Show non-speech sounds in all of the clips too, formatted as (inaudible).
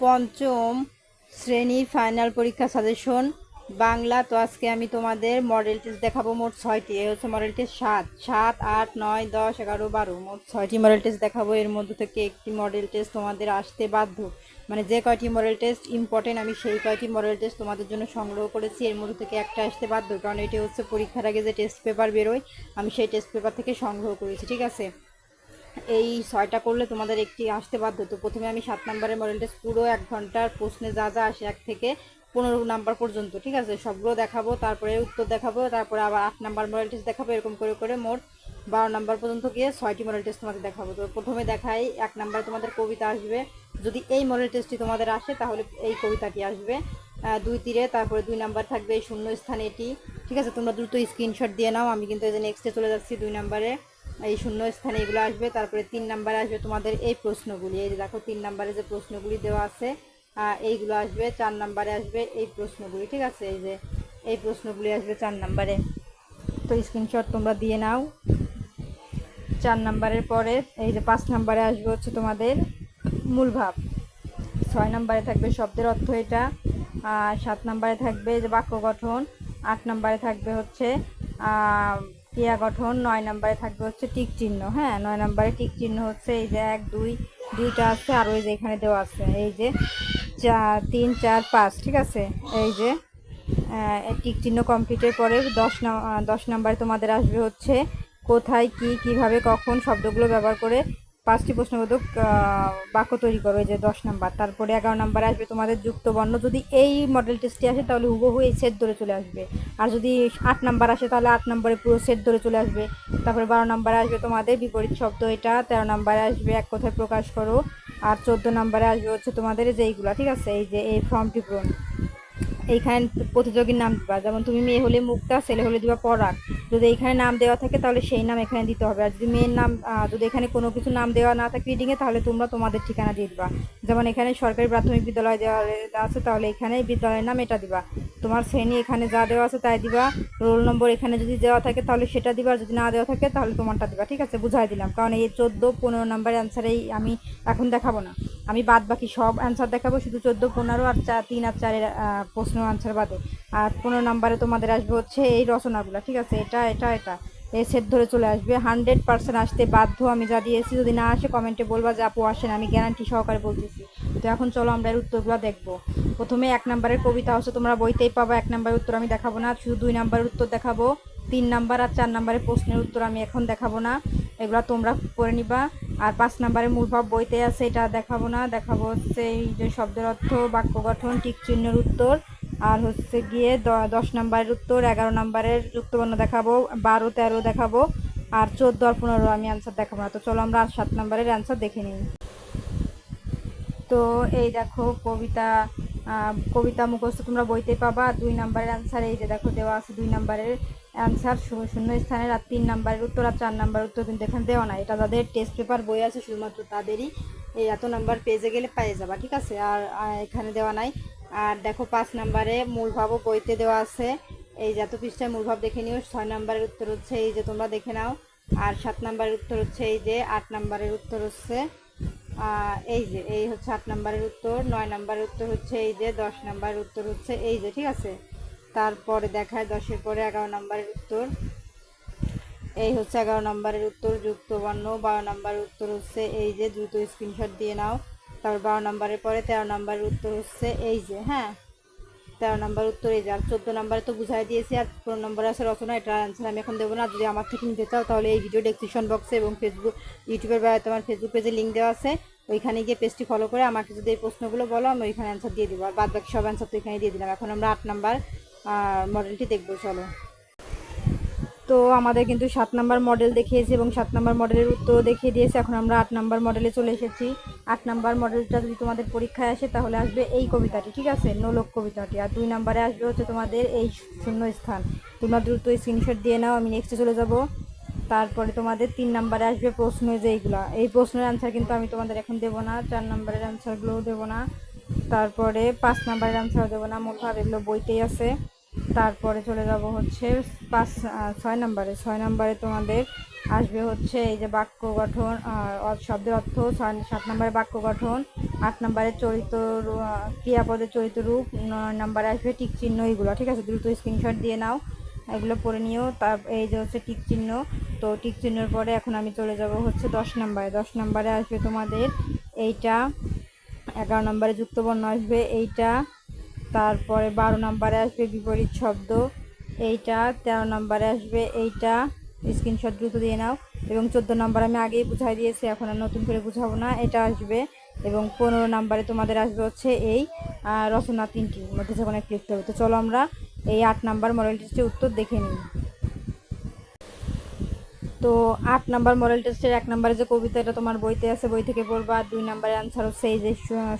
পঞ্চম শ্রেণির ফাইনাল পরীক্ষা সাজেশন বাংলা, তো আজকে আমি তোমাদের মডেল টেস্ট দেখাবো। মোট ছয়টি। এই হচ্ছে মডেল টেস্ট সাত। সাত, আট, নয়, দশ, এগারো, বারো। মোট ছয়টি মডেল টেস্ট দেখাবো। এর মধ্যে থেকে একটি মডেল টেস্ট তোমাদের আসতে বাধ্য। মানে যে কয়টি মডেল টেস্ট ইম্পর্টেন্ট আমি সেই কয়টি মডেল টেস্ট তোমাদের জন্য সংগ্রহ করেছি। এর মধ্যে থেকে একটা আসতে বাধ্য, কারণ এটি হচ্ছে পরীক্ষার আগে যে টেস্ট পেপার বেরোয়, আমি সেই টেস্ট পেপার থেকে সংগ্রহ করেছি। ঠিক আছে? এই ছয়টা করলে তোমাদের একটি আসতে বাধ্য। তো প্রথমে আমি সাত নম্বরের মডেল টেস্ট পুরো এক ঘণ্টার প্রশ্নে যা যা আসে, এক থেকে পনেরো নাম্বার পর্যন্ত, ঠিক আছে? সবগুলো দেখাবো, তারপরে উত্তর দেখাবো, তারপরে আবার আট নাম্বার মডেল টেস্ট দেখাবো, এরকম করে করে মোট বারো নাম্বার পর্যন্ত গিয়ে ছয়টি মডেল টেস্ট তোমাদের দেখাবো। তো প্রথমে দেখাই, এক নাম্বারে তোমাদের কবিতা আসবে। যদি এই মডেল টেস্টটি তোমাদের আসে, তাহলে এই কবিতাটি আসবে। দুই তীরে, তারপরে দুই নাম্বার থাকবে এই শূন্য স্থানে এটি, ঠিক আছে? তোমরা দ্রুত স্ক্রিনশট দিয়ে নাও, আমি কিন্তু এই যে নেক্সটে চলে যাচ্ছি দুই নাম্বারে। এই শূন্য স্থানে এগুলো আসবে, তারপরে তিন নাম্বারে আসবে তোমাদের এই প্রশ্নগুলি। এই যে দেখো, তিন নাম্বারে যে প্রশ্নগুলি দেওয়া আছে এইগুলো আসবে, চার নাম্বারে আসবে এই প্রশ্নগুলি, ঠিক আছে? এই যে এই প্রশ্নগুলি আসবে চার নাম্বারে। তো স্ক্রিনশট তোমরা দিয়ে নাও। চার নাম্বারের পরে এই যে পাঁচ নাম্বারে আসবে হচ্ছে তোমাদের মূল ভাব। ছয় নাম্বারে থাকবে শব্দের অর্থ এটা সাত নাম্বারে থাকবে যে বাক্য গঠন, আট নাম্বারে থাকবে হচ্ছে ক্রিয়া গঠন, নয় নম্বরে থাকবে হচ্ছে টিক চিহ্ন হ্যাঁ? নয় নম্বরে টিক চিহ্ন হচ্ছে এই যে এক, দুই, দুইটা আছে, আর ওই যে এখানে দেওয়া আছে, এই যে চার, তিন, চার, পাঁচ, ঠিক আছে? এই যে টিক চিহ্ন কমপ্লিটের পরে দশ দশ নম্বরে তোমাদের আসবে হচ্ছে কোথায়, কি, কীভাবে, কখন শব্দগুলো ব্যবহার করে পাঁচটি প্রশ্নবোধক বাক্য তৈরি করো যে দশ নাম্বার। তারপরে এগারো নাম্বারে আসবে তোমাদের যুক্ত বর্ণ যদি এই মডেল টেস্টে আসে, তাহলে হুবহু এই সেট ধরে চলে আসবে। আর যদি আট নাম্বার আসে, তাহলে আট নম্বরে পুরো সেট ধরে চলে আসবে। তারপরে বারো নাম্বারে আসবে তোমাদের বিপরীত শব্দ এটা। তেরো নাম্বারে আসবে এক কথায় প্রকাশ করো। আর চোদ্দ নাম্বারে আসবে হচ্ছে তোমাদের যে এইগুলো ঠিক আছে? এই যে এই ফর্মটি পূরণ। এইখানে প্রতিযোগীর নাম দিবা। যেমন তুমি মেয়ে হলে মুক্তা, ছেলে হলে দিবা পরাগ। যদি এইখানে নাম দেওয়া থাকে তাহলে সেই নাম এখানে দিতে হবে। আর যদি মেয়ের নাম যদি এখানে কোনো কিছু নাম দেওয়া না থাকে রিডিংয়ে তাহলে তোমরা তোমাদের ঠিকানা দিয়ে দিবা। যেমন এখানে সরকারি প্রাথমিক বিদ্যালয় দেওয়া আছে, তাহলে এখানে বিদ্যালয়ের নাম এটা দিবা। তোমার শ্রেণি এখানে যা দেওয়া আছে তাই দিবা। রোল নম্বর এখানে যদি দেওয়া থাকে তাহলে সেটা দিবা। যদি না দেওয়া থাকে তাহলে তোমারটা দিবা। ঠিক আছে? বুঝাই দিলাম। কারণ এই চোদ্দ, পনেরো নাম্বার অ্যান্সারেই আমি এখন দেখাবো না। আমি বাদ বাকি সব অ্যান্সার দেখাবো, শুধু চোদ্দ, পনেরো আর চার তিন আর চারের প্রশ্ন অ্যান্সার বাদে। আর পনেরো নাম্বারে তোমাদের আসবে হচ্ছে এই রচনাগুলো, ঠিক আছে? এটা এটা এটা। এই সেট ধরে চলে আসবে। হান্ড্রেড পার্সেন্ট আসতে বাধ্য আমি যা দিয়েছি, যদি না আসে কমেন্টে বলবা যে, আপু, আসেন, আমি গ্যারান্টি সহকারে বলতেছি। তো এখন চলো আমরা এর উত্তরগুলো দেখব। প্রথমে এক নাম্বারের কবিতা হচ্ছে, তোমরা বইতেই পাবা, এক নাম্বারের উত্তর আমি দেখাবো না, শুধু দুই নাম্বারের উত্তর দেখাবো। তিন নাম্বার আর চার নাম্বারের প্রশ্নের উত্তর আমি এখন দেখাবো না। এগুলো তোমরা করে নিবা। আর পাঁচ নাম্বারের মূল ভাব বইতে আছে, এটা দেখাবো না। দেখাবো হচ্ছে এই যে শব্দের অর্থ, বাক্য গঠন, টিক চিহ্নের উত্তর। আর হচ্ছে গিয়ে দশ নাম্বারের উত্তর, এগারো নাম্বারের যুক্তবর্ণ দেখাবো, বারো, তেরো দেখাবো, আর চোদ্দ আর পনেরো আমি অ্যান্সার দেখাবো না। তো চলো আমরা আর সাত নাম্বারের অ্যান্সার দেখে নিই। তো এই দেখো কবিতা কবিতা মুখস্থ তোমরা বইতে পাবা। দুই নাম্বারের অ্যান্সার এই যে দেখো দেওয়া আছে দুই নাম্বারের। অ্যান্সার শূন্য স্থানের আর তিন নাম্বারের উত্তর আর চার নাম্বারের উত্তর কিন্তু এখানে দেওয়া না এটা যাদের টেস্ট পেপার বই আছে, শুধুমাত্র তাদেরই এই এত নাম্বার পেজে গেলে পেয়ে যাবা, ঠিক আছে? আর এখানে দেওয়া নাই। আর দেখো পাঁচ নাম্বারে মূল ভাবও বইতে দেওয়া আছে। এই যে এত পৃষ্ঠায় মূল ভাব দেখে নিও, ছয় নাম্বারের উত্তর হচ্ছে এই যে তোমরা দেখে নাও। আর সাত নাম্বারের উত্তর হচ্ছে এই যে আট নাম্বারের উত্তর হচ্ছে এই যে, এই হচ্ছে আট নাম্বারের উত্তর, নয় নাম্বারের উত্তর হচ্ছে এই যে, দশ নাম্বারের উত্তর হচ্ছে এই যে, ঠিক আছে? তারপরে দেখায় দশের পরে এগারো নম্বরের উত্তর। এই হচ্ছে এগারো নম্বরের উত্তর যুক্ত বর্ণ বারো নম্বরের উত্তর হচ্ছে এই যে, দ্রুত স্ক্রিনশট দিয়ে নাও। তারপর বারো নম্বরের পরে তেরো নম্বরের উত্তর হচ্ছে এই যে হ্যাঁ? তেরো নম্বর উত্তর এই যে, আর চোদ্দ নম্বরে তো বুঝাই দিয়েছি, আর পনেরো নম্বরে আছে রচনা এটা অ্যান্সার আমি এখন দেবো না। যদি আমার থেকে নিতে চাও, তাহলে এই ভিডিও ডেসক্রিপশন বক্সে এবং ফেসবুক ইউটিউবের বা তোমার ফেসবুক পেজে লিঙ্ক দেওয়া আছে। ওইখানে গিয়ে পেজটি ফলো করে আমাকে যদি এই প্রশ্নগুলো বলো, আমি ওইখানে অ্যান্সার দিয়ে দিব। আর বাদ বাকি সব অ্যান্সার তো এখানে দিয়ে দিলাম। এখন আমরা আট নাম্বার মডেলটি দেখব, চলো। তো আমাদের কিন্তু সাত নাম্বার মডেল দেখিয়েছে এবং সাত নাম্বার মডেলের উত্তরও দেখিয়ে দিয়েছে। এখন আমরা আট নাম্বার মডেলে চলে এসেছি। আট নাম্বার মডেলটা যদি তোমাদের পরীক্ষায় আসে, তাহলে আসবে এই কবিতাটি, ঠিক আছে? নোলক কবিতাটি। আর দুই নাম্বারে আসবে হচ্ছে তোমাদের এই শূন্য স্থান তোমরা দ্রুত স্ক্রিনশট দিয়ে নাও, আমি নেক্সটে চলে যাব। তারপরে তোমাদের তিন নাম্বারে আসবে প্রশ্ন যে এইগুলা। এই প্রশ্নের অ্যান্সার কিন্তু আমি তোমাদের এখন দেবো না, চার নাম্বারের অ্যান্সারগুলোও দেবো না। তারপরে পাঁচ নাম্বারের অ্যান্সার দেবো না মূল ভাব এগুলো বইতেই আছে। তারপরে চলে যাব হচ্ছে পাঁচ ছয় নম্বরে। ছয় নম্বরে তোমাদের আসবে হচ্ছে এই যে বাক্য গঠন শব্দের অর্থ, ছয়, সাত নম্বরে বাক্য গঠন, আট নম্বরে চরিত্র ক্রিয়াপদের চরিত্র রূপ, নয় নম্বরে আসবে টিক চিহ্ন এইগুলো ঠিক আছে, দ্রুত স্ক্রিনশট দিয়ে নাও, এগুলো পড়ে নিও। তার, এই যে হচ্ছে টিক চিহ্ন, তো টিক চিহ্নের পরে এখন আমি চলে যাব হচ্ছে দশ নম্বরে। দশ নম্বরে আসবে তোমাদের এইটা এগারো নম্বরে যুক্তবর্ণ আসবে, এইটা। তারপরে বারো নম্বরে আসবে বিপরীত শব্দ, এইটা। তেরো নম্বরে আসবে এইটা। স্ক্রিনশট দ্রুত দিয়ে নাও। এবং চোদ্দ নম্বর আমি আগেই বুঝাই দিয়েছি, এখন আর নতুন করে বুঝাবো না, এটা আসবে। এবং পনেরো নম্বরে তোমাদের আসবে হচ্ছে এই রচনা তিনটি, মধ্যে যখন লিখতে হবে। তো চলো আমরা এই আট নাম্বার মডেল টেস্টের উত্তর দেখে নিই। তো আট নাম্বার মডেল টেস্টের এক নম্বরে যে কবিতা, এটা তোমার বইতে আছে, বই থেকে পড়বা। আর দুই নাম্বারের অ্যান্সার হচ্ছে এই যে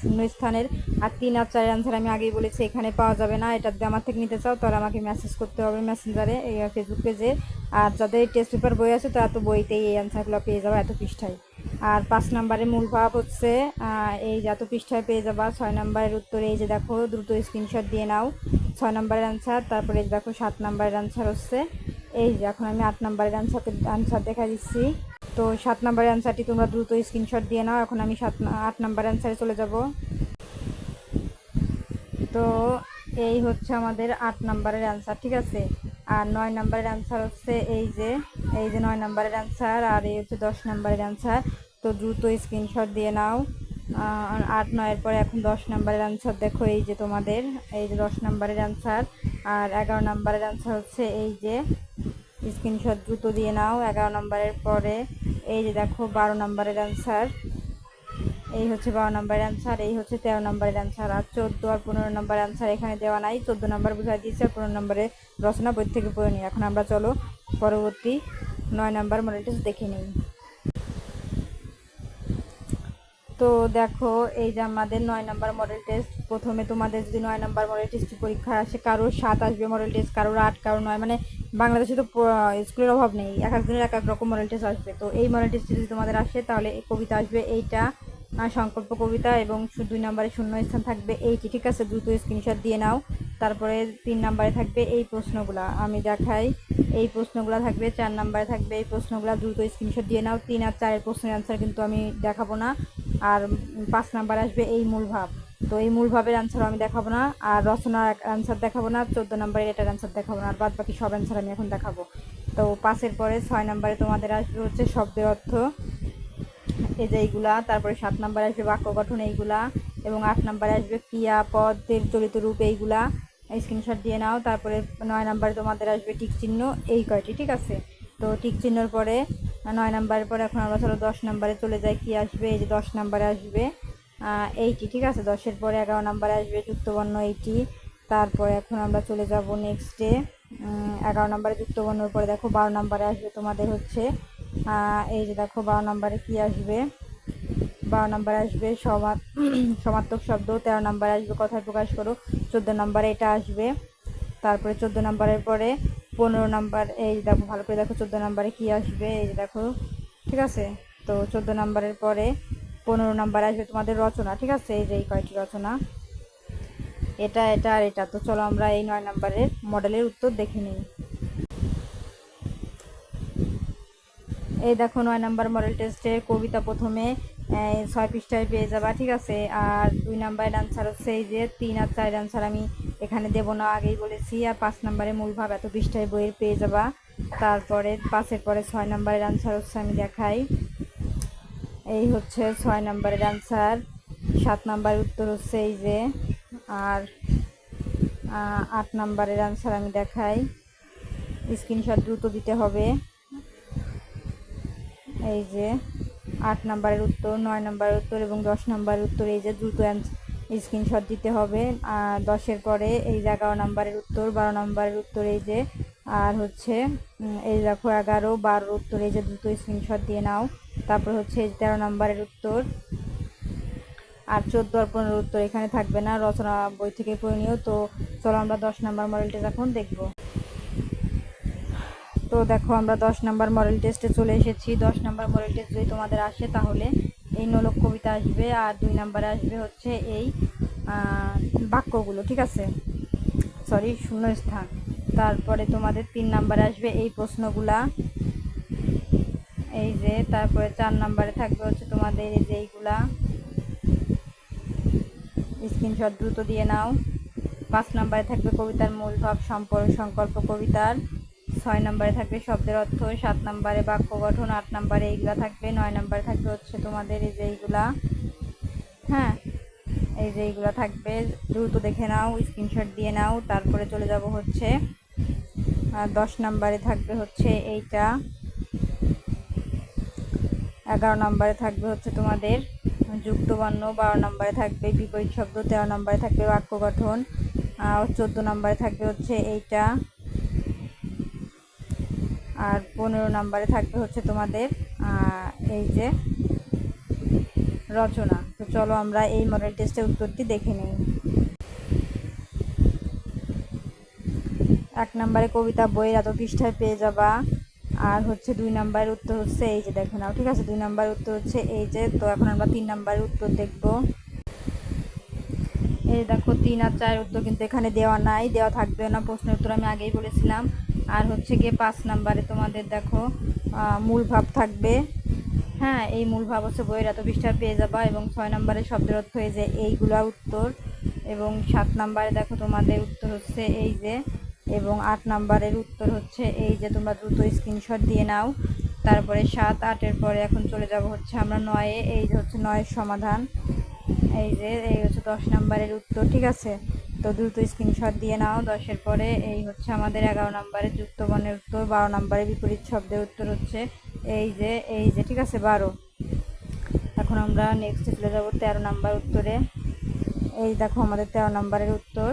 শূন্য স্থানের। আর তিন আর চারের অ্যান্সার আমি আগেই বলেছি, এখানে পাওয়া যাবে না। এটা যদি আমার থেকে নিতে চাও, তাহলে আমাকে মেসেজ করতে হবে মেসেঞ্জারে এই ফেসবুক পেজে আর যাদের টেস্ট পেপার বই আছে, তারা তো বইতেই এই অ্যান্সারগুলো পেয়ে যাবে এত পৃষ্ঠায়। আর পাঁচ নাম্বারে মূল ভাব হচ্ছে এই যে এত পৃষ্ঠায় পেয়ে যাবা। ছয় নাম্বারের উত্তরে এই যে দেখো, দ্রুত স্ক্রিনশট দিয়ে নাও। ছয় নাম্বারের অ্যান্সার তারপরে দেখো, সাত নাম্বারের অ্যান্সার হচ্ছে। এই যে, এখন আমি আট নাম্বারের অ্যান্সার অ্যান্সার দেখা দিচ্ছি। তো সাত নাম্বারের অ্যান্সারটি তোমরা দ্রুত স্ক্রিনশট দিয়ে নাও, এখন আমি সাত আট নাম্বার অ্যান্সারে চলে যাব। তো এই হচ্ছে আমাদের আট নাম্বারের অ্যান্সার ঠিক আছে? আর নয় নাম্বারের অ্যান্সার হচ্ছে এই যে এই যে নয় নাম্বারের অ্যান্সার আর এই হচ্ছে দশ নাম্বারের অ্যান্সার তো দ্রুত স্ক্রিনশট দিয়ে নাও। আট, নয়ের পরে এখন দশ নাম্বারের অ্যান্সার দেখো, এই যে তোমাদের, এই যে দশ নাম্বারের অ্যান্সার আর এগারো নাম্বারের অ্যান্সার হচ্ছে এই যে স্ক্রিনশট দ্রুত দিয়ে নাও, এগারো নাম্বারের পরে। এই যে দেখো, বারো নাম্বারের অ্যান্সার এই হচ্ছে বারো নাম্বারের অ্যান্সার এই হচ্ছে তেরো নাম্বারের অ্যান্সার আর চোদ্দ আর পনেরো নাম্বার অ্যান্সার এখানে দেওয়া নাই। চোদ্দ নাম্বার বুঝাই দিয়েছে আর পনেরো নম্বরে রচনা বই থেকে পড়ে নিই। এখন আমরা চলো, পরবর্তী নয় নাম্বার মডেল টেস্ট দেখে নিই। তো দেখো, এই যে আমাদের নয় নাম্বার মডেল টেস্ট প্রথমে তোমাদের যদি নয় নাম্বার মডেল টেস্ট পরীক্ষা আসে, কারোর সাত আসবে মডেল টেস্ট কারোর আট, কারোর নয় মানে বাংলাদেশে তো স্কুলের অভাব নেই, এক একজনের এক এক রকম মডেল টেস্ট আসবে। তো এই মডেল টেস্ট যদি তোমাদের আসে, তাহলে এই কবিতা আসবে এইটা সংকল্প কবিতা এবং দুই নম্বরে শূন্য স্থান থাকবে এইটি, ঠিক আছে? দ্রুত স্ক্রিনশট দিয়ে নাও, তারপরে তিন নম্বরে থাকবে এই প্রশ্নগুলা। আমি দেখাই, এই প্রশ্নগুলো থাকবে, চার নম্বরে থাকবে এই প্রশ্নগুলো, দ্রুত স্ক্রিনশট দিয়ে নাও। তিন আর চারের প্রশ্নের অ্যান্সার কিন্তু আমি দেখাবো না। আর পাঁচ নাম্বার আসবে এই মূল ভাব। তো এই মূল ভাবের অ্যান্সার আমি দেখাবো না, আর রচনার অ্যান্সার দেখাবো না, চোদ্দ নম্বরের এটার অ্যান্সার দেখাবো না, আর বাদ বাকি সব অ্যান্সার আমি এখন দেখাবো। তো পাঁচের পরে ছয় নম্বরে তোমাদের আসবে হচ্ছে শব্দের অর্থ। এই যে এইগুলা, তারপরে সাত নম্বরে আসবে বাক্য গঠন এইগুলা, এবং আট নম্বরে আসবে ক্রিয়া পদের চলিত রূপ এইগুলা। স্ক্রিনশট দিয়ে নাও, তারপরে নয় নম্বরে তোমাদের আসবে টিক চিহ্ন, এই কয়টি, ঠিক আছে? তো টিক চিহ্নর পরে নয় নম্বরের পরে এখন আমরা চলো দশ নম্বরে চলে যাই, কি আসবে? এই যে দশ নাম্বারে আসবে। এইটি, ঠিক আছে? দশের পরে এগারো নাম্বারে আসবে, যুক্তবর্ণ এইটি। তারপরে এখন আমরা চলে যাব নেক্সটে এগারো নম্বরে যুক্তবর্ণর পরে দেখো বারো নম্বরে আসবে তোমাদের হচ্ছে। এই যে দেখো বারো নম্বরে কি আসবে? বারো নম্বরে আসবে সমার্থক (clears throat) শব্দ। তেরো নম্বরে আসবে, কথায় প্রকাশ করো। চোদ্দ নম্বরে এটা আসবে। তারপরে চোদ্দ নম্বরের পরে পনেরো নাম্বার, এই দেখো, ভালো করে দেখো, চোদ্দ নাম্বারে কি আসবে, এই দেখো, ঠিক আছে? তো চোদ্দ নাম্বারের পরে পনেরো নাম্বার আসবে তোমাদের রচনা, ঠিক আছে? এই যে এই কয়টি রচনা? এটা এটা আর এটা। তো চলো আমরা এই নয় নাম্বারের মডেলের উত্তর দেখে নিই। এই দেখো, নয় নাম্বার মডেল টেস্টের কবিতা প্রথমে ছয় পৃষ্ঠায় পেয়ে যাবা, ঠিক আছে? আর দুই নাম্বারের অ্যান্সার হচ্ছে এই যে তিন আর চার অ্যান্সার আমি এখানে দেবো না, আগেই বলেছি, আর পাঁচ নাম্বারে মূল ভাব, এত পৃষ্ঠায় বইয়ের পেয়ে যাবা। তারপরে পাঁচের পরে ছয় নাম্বারের আনসার হচ্ছে আমি দেখাই। এই হচ্ছে ছয় নাম্বারের আনসার সাত নাম্বারের উত্তর হচ্ছে এই যে, আর আট নাম্বারের অ্যান্সার আমি দেখাই। স্ক্রিনশট দ্রুত দিতে হবে। এই যে, আট নাম্বারের উত্তর, নয় নাম্বারের উত্তর এবং দশ নাম্বারের উত্তর, এই যে দ্রুত স্ক্রিনশট দিতে হবে। আর দশের পরে এই যে এগারো নাম্বারের উত্তর, বারো নম্বরের উত্তর এই যে, আর হচ্ছে এই দেখো এগারো, বারোর উত্তর এই যে দ্রুত স্ক্রিনশট দিয়ে নাও। তারপর হচ্ছে এই তেরো নম্বরের উত্তর। আর চোদ্দ আর পনেরো উত্তর এখানে থাকবে না, রচনা বই থেকে পড়ে তো চলো আমরা দশ নাম্বার মডেলটা এখন দেখব। তো দেখো আমরা দশ নাম্বার মডেল টেস্টে চলে এসেছি। দশ নম্বর মডেল টেস্ট যদি তোমাদের আসে তাহলে এই নোলক কবিতা আসবে আর দুই নাম্বারে আসবে হচ্ছে এই বাক্যগুলো, ঠিক আছে? সরি শূন্য স্থান তারপরে তোমাদের তিন নাম্বারে আসবে এই প্রশ্নগুলা। এই যে, তারপরে চার নাম্বারে থাকবে হচ্ছে তোমাদের এই যে এইগুলা। স্ক্রিনশট দ্রুত দিয়ে নাও। পাঁচ নাম্বারে থাকবে কবিতার মূল ভাব, সম্পর্ক, সংকল্প কবিতার। ছয় নম্বরে থাকবে শব্দের অর্থ, সাত নম্বরে বাক্য গঠন, আট নম্বরে এইগুলা থাকবে, নয় নম্বরে থাকবে হচ্ছে তোমাদের এই যে এইগুলা। হ্যাঁ এই যে এইগুলা থাকবে, দ্রুত দেখে নাও স্ক্রিনশট দিয়ে নাও, তারপরে চলে যাব হচ্ছে দশ নম্বরে থাকবে হচ্ছে এইটা। এগারো নম্বরে থাকবে হচ্ছে তোমাদের যুক্ত বর্ণ, বারো নম্বরে থাকবে বিপরীত শব্দ, তেরো নম্বরে থাকবে বাক্য গঠন, আর চোদ্দ নম্বরে থাকবে হচ্ছে এইটা। আর পনেরো নম্বরে থাকবে হচ্ছে তোমাদের এই যে রচনা। তো চলো আমরা এই মডেল টেস্টের উত্তরটি দেখে নিই। এক নম্বরে কবিতা বইয়ের এত পৃষ্ঠায় পেয়ে যাবা। আর হচ্ছে দুই নাম্বারের উত্তর হচ্ছে এই যে দেখো নাও, ঠিক আছে? দুই নাম্বারের উত্তর হচ্ছে এই যে, তো এখন আমরা তিন নাম্বারের উত্তর দেখব। এই দেখো, তিন আর চার উত্তর কিন্তু এখানে দেওয়া নাই, দেওয়া থাকবে না, প্রশ্নের উত্তর আমি আগেই বলেছিলাম। আর হচ্ছে গিয়ে পাঁচ নাম্বারে তোমাদের দেখো মূল ভাব থাকবে। হ্যাঁ এই মূল ভাব হচ্ছে বইয়ের এত পৃষ্ঠা পেয়ে যাবা এবং ছয় নম্বরে শব্দের অর্থ হয়ে যে এইগুলা উত্তর এবং সাত নম্বরে দেখো তোমাদের উত্তর হচ্ছে এই যে এবং আট নম্বরের উত্তর হচ্ছে এই যে তোমরা দ্রুত স্ক্রিনশট দিয়ে নাও। তারপরে সাত, আটের পরে এখন চলে যাব হচ্ছে আমরা নয়ে, এই যে হচ্ছে নয়ের সমাধান। এই যে, এই হচ্ছে দশ নম্বরের উত্তর, ঠিক আছে? তো দ্রুত স্ক্রিনশট দিয়ে নাও, দশের পরে এই হচ্ছে আমাদের এগারো নম্বরের যুক্ত বর্ণের উত্তর, বারো নম্বরে বিপরীত শব্দের উত্তর হচ্ছে এই যে এই যে, ঠিক আছে, বারো। এখন আমরা নেক্সটে চলে যাব তেরো নম্বর উত্তরে। এই দেখো আমাদের তেরো নম্বরের উত্তর।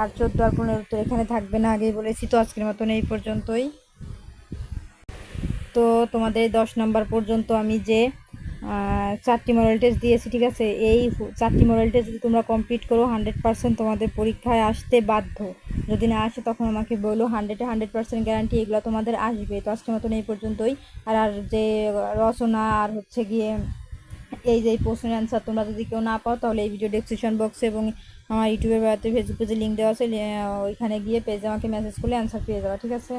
আর চোদ্দ আর পনেরো উত্তর এখানে থাকবে না, আগেই বলেছি তো, আজকের মতন এই পর্যন্তই। তো তোমাদের দশ নম্বর পর্যন্ত আমি যে চারটি মডেল টেস্ট দিয়েছি, ঠিক আছে? এই চারটি মডেল টেস্ট যদি তোমরা কমপ্লিট করো হান্ড্রেড পার্সেন্ট তোমাদের পরীক্ষায় আসতে বাধ্য। যদি না আসে, তখন আমাকে বলো হান্ড্রেডে হান্ড্রেড পার্সেন্ট গ্যারান্টি এগুলো তোমাদের আসবে। তো আজকের মতন এই পর্যন্তই। আর আর যে রচনা আর হচ্ছে গিয়ে এই যে প্রশ্নের অ্যান্সার তোমরা যদি কেউ না পাও, তাহলে এই ভিডিও ডেসক্রিপশন বক্সে এবং আমার ইউটিউবে বেড়াতে ফেসবুক পেজে লিঙ্ক দেওয়া আছে। ওইখানে গিয়ে পেজে আমাকে মেসেজ করলে অ্যান্সার পেয়ে যাওয়া ঠিক আছে?